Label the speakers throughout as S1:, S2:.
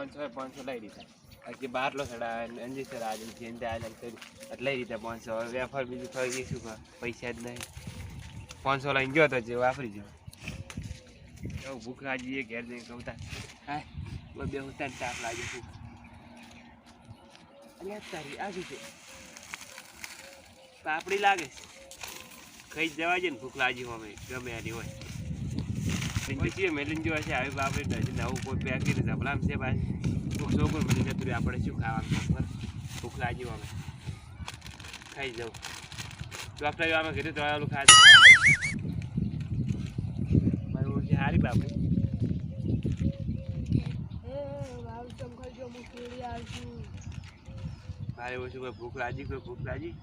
S1: પાંચસો પાંચસો લઈ લીધા. બાકી બારલો સડા અંજી સર આજે ત્યાં લઈ લીધા પાંચસો. હવે બીજું ખાઈ શું પૈસા જ નહીં. પાંચસો લઈને ગયો તો જે વાપરી ગયો. એવું ભૂખ લાગી ઘેર જઈને કહું તા હા બે બે હું તાર તાપ લાગે ભૂખ અને તારી આવી છે? પાપડી લાગે ખાઈ જ જવા છે ને, ભૂખ લાગી હોય, ગમે એની હોય. પછી મેલિન જો હશે આવી નથી નવું કોઈ પેક જબલામ છે. પાછી ભૂખ છોકરું મળી જતું આપણે શું ખાવાનું ભૂખ લાગી અમે ખાઈ જવું ડોક્ટર કીધું તો ઓલું ખાધું. મારી ઓળખી સારી બાપડી મારે ઓછું કોઈ ભૂખ લાગી, કોઈ ભૂખ લાગી?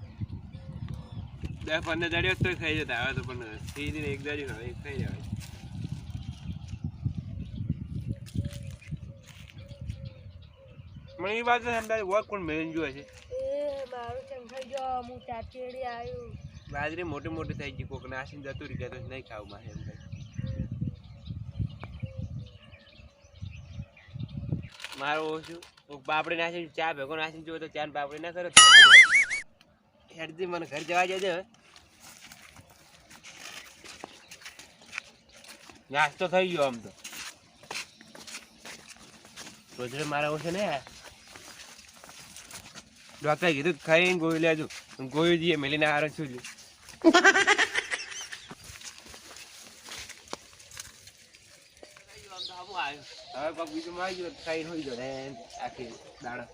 S1: દસ પંદર દાડીઓ તો ખાઈ જતા આવે તો પણ સીધી એક દાડી હવે ખાઈ જવાય મને એ વાત સમજાય વર્ક કોણ મેન જોવે છે. બાજરી મોટી મોટી થઈ ગઈ કોક નાસીને જતું રહી ગયા તો નહીં ખાવું મારે એમ થાય મારો ઓછું કોક બાપડી નાસીને ચા ભેગો નાસીને જોવે તો ચા બાપડી ના કરો હેડજી મને ઘર જવા જજે હવે. નાસ્તો થઈ ગયો આમ તો. રોજરે મારા ઓછે ને? ડોક્ટરે કીધું ખાઈને ગોળી લેજો. ગોળી જઈએ, મેલીને આરો છું હવે પગ બીજું માં આવી ગયો ખાઈને ગયો આખી દાડા.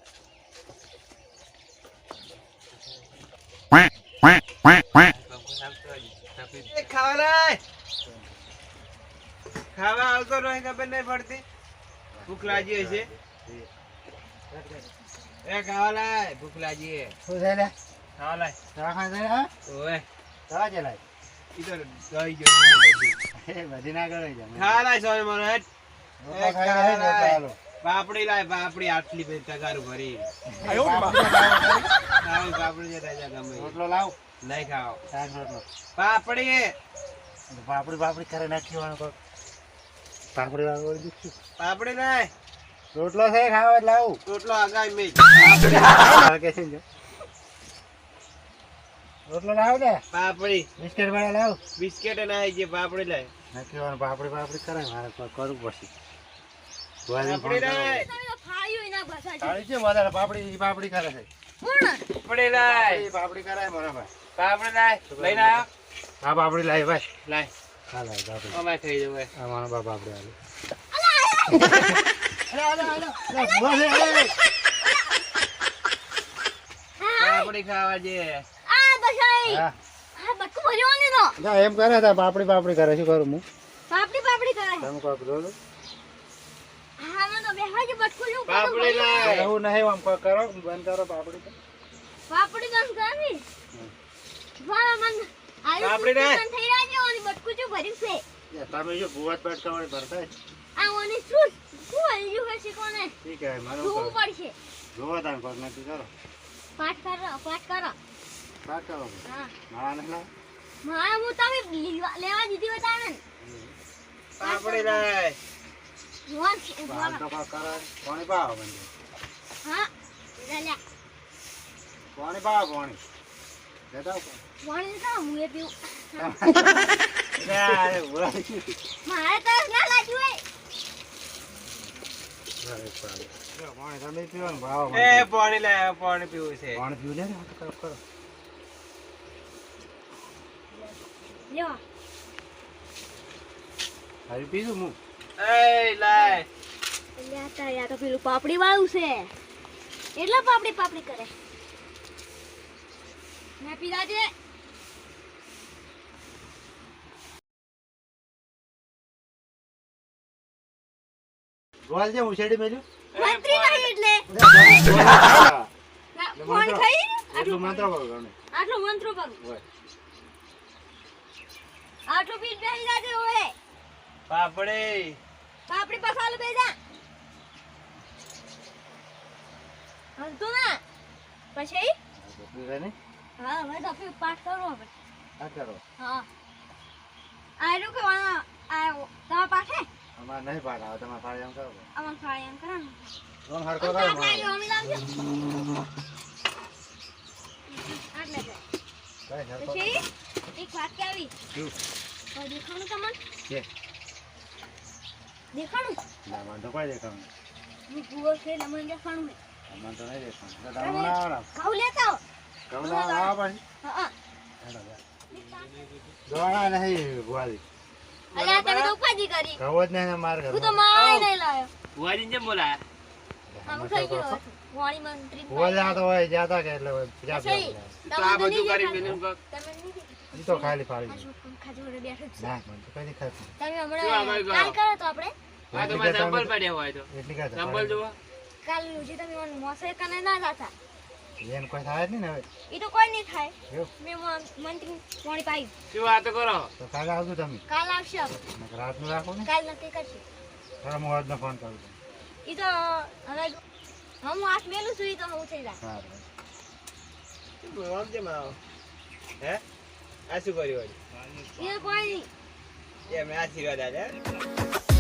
S1: ખાવા આવતો નહીં, ખબર નહીં પડતી? ભૂખ લાગી હશે. એ ખાવા લાય ભૂખ લાગી હે. ખાવા લાય ઓય. ઈ તો દઈ ગયો ખાવા લાય સોય મારો ખાવા લાય. પાપડી લાય પાપડી આટલી બધી તગારું ભરી. બાપડી પાપડી જે રાજા ગમે. ઈ. નહીં ખાવ પાપડી
S2: પાપડી પાપડી કરે નાખી વાળો પાપડી વાળું
S1: પાપડી લાય.
S2: રોટલો છે ખાવા એટલે આવું
S1: રોટલો આગાય મેં
S2: ને? રોટલો લાવ ને.
S1: પાપડી.
S2: બિસ્કેટ વાળા લાવ.
S1: બિસ્કેટ ના આવી જે પાપડી લાય.
S2: નાખી વાળું પાપડી પાપડી કરે મારે કરવું પડશે.
S1: પાપડી લાય.
S2: તાળી છે વધારે પાપડી પાપડી કરે છે.
S1: પાપડી લાય.
S2: પાપડી કરે મારા ભાઈ.
S1: પાપડી લાય. લઈને આવ
S2: હા પાપડી લાવી ભાઈ.
S1: લાય.
S2: હા લાય પાપડી.
S1: અમાય ખાઈ જવું
S2: આ મારા બાપ પાપડી આલી. ના, એમ કરે તા પાપડી પાપડી કરે શું કરું હું. તમે કોક જોજો
S1: પાપડી
S2: એવું નહીં આમ કરો બંધ કરો પાપડી
S3: પાપડી બંધ કરવી
S1: પાપડી
S3: થઈ રહ્યા અને બટકું જો ભર્યું છે.
S2: તમે જો ભૂવત પટકાવણી ભરતા
S3: આ ઓની શું? શું હલ્યું હશે
S2: કહેવાય મને
S3: જોવું પડશે.
S2: જોવો તમે કોક નક્કી કરો.
S3: પાઠ કરો પાઠ કરો.
S2: પાઠ કરો
S3: હા.
S2: મારા ને લાવ.
S3: મારા હું તમે લીવા- દીધી હોય ને
S1: પાપડી લાય
S3: જોવાન છે,
S2: હાલ તો કોક કરો. પાણી પાવો બંને
S3: હા લે
S2: પાણી પાવો પાણી લેતા આવો.
S3: પાણી તો હું એ
S2: એ
S3: મારે તો ના લાગ્યું હોય
S2: અરે પાણી. જો, પાણી તમે પીવો ને ભાવો
S1: એ પીવું છે
S2: પાણી પીવું લે
S1: એ
S3: તો- તો પેલું પાપડી વાળું છે એટલે પાપડી પાપડી કરે મેં પીધા છે.
S2: ગોળ જે ઉછેડી મેલ્યું
S3: મંત્રી ભાઈ એટલે. ફોન ખાઈ? આટલું
S2: મંત્ર બોલો
S3: આટલું મંત્રો
S2: હોય.
S3: આટલું પીઠ બેસી જાજે ઓએ.
S1: પાપડી
S3: પાપડી પસાલું બે તો હલતું ના. પછી? હા હવે તો પાઠ કરો હવે
S2: આ કરો.
S3: હા. આ રહ્યું કે વાળા આ તમારા પાઠે
S2: અમાર નહીં પાડ આવે તમારે પાડ એમ કરો.
S3: અમાર ફાળે એમ કરો ને
S2: હરકો કરો
S3: લાવજો. આટલે
S2: કઈ હરકો
S3: એક વાત કેવી
S2: શું?
S3: કોઈ દેખાણું તમને?
S2: કે?
S3: દેખાણું?
S2: ના મને તો કોઈ
S3: હું છે એટલે મને દેખાણું
S2: તો નહીં દેખાવું તો તમે ના આવડો
S3: લેતા આવો.
S2: કહું ના આવો પછી.
S3: હા, હા.
S2: હેડો નહીં ભુવાજી
S3: અલ્યા, તમે તો ઉપાધિ કરી.
S2: કહું જ નહીં ને માર
S3: હું તો માય નહીં લાવ્યો
S1: ભુવાજીને જેમ બોલાયા
S3: આમ ખાઈ ગયો વાણી મંત્રી
S2: ભુવાજી તો હોય જ્યાં કે એટલે
S1: તો આ બધું કરી.
S3: તમે
S2: તો ખાલી પાડી
S3: બેઠો છે.
S2: ના મને તો કઈ દેખાતું
S3: તમે હમણાં કાલ
S1: કરો?
S3: કરો તો આપણે?
S1: આ તો મારા સંભળ પડ્યા હોય તો. સંભળ જુઓ
S3: કાલ જે તમે મને મોસે કને ના જાતા
S2: એને કોઈ થાય જ નહીં હવે.
S3: એ તો કોઈ નહીં થાય? મેં મંત્રી વાણી પાઈ.
S1: શું વાત કરો?
S2: તો કાલે આવજો તમે.
S3: કાલ આવશે.
S2: રાતનું રાખો ને.
S3: કાલ નક્કી કરશે.
S2: તારા હું આજનો ફોન કરું
S3: એ તો હવે હું આઠ મેલું છું એ તો હું થઈ જાય.
S1: આમ કેમ આવો હે? આ શું કર્યું
S3: એ કોઈ નહીં.
S1: એમને આશીર્વાદ આલ્યા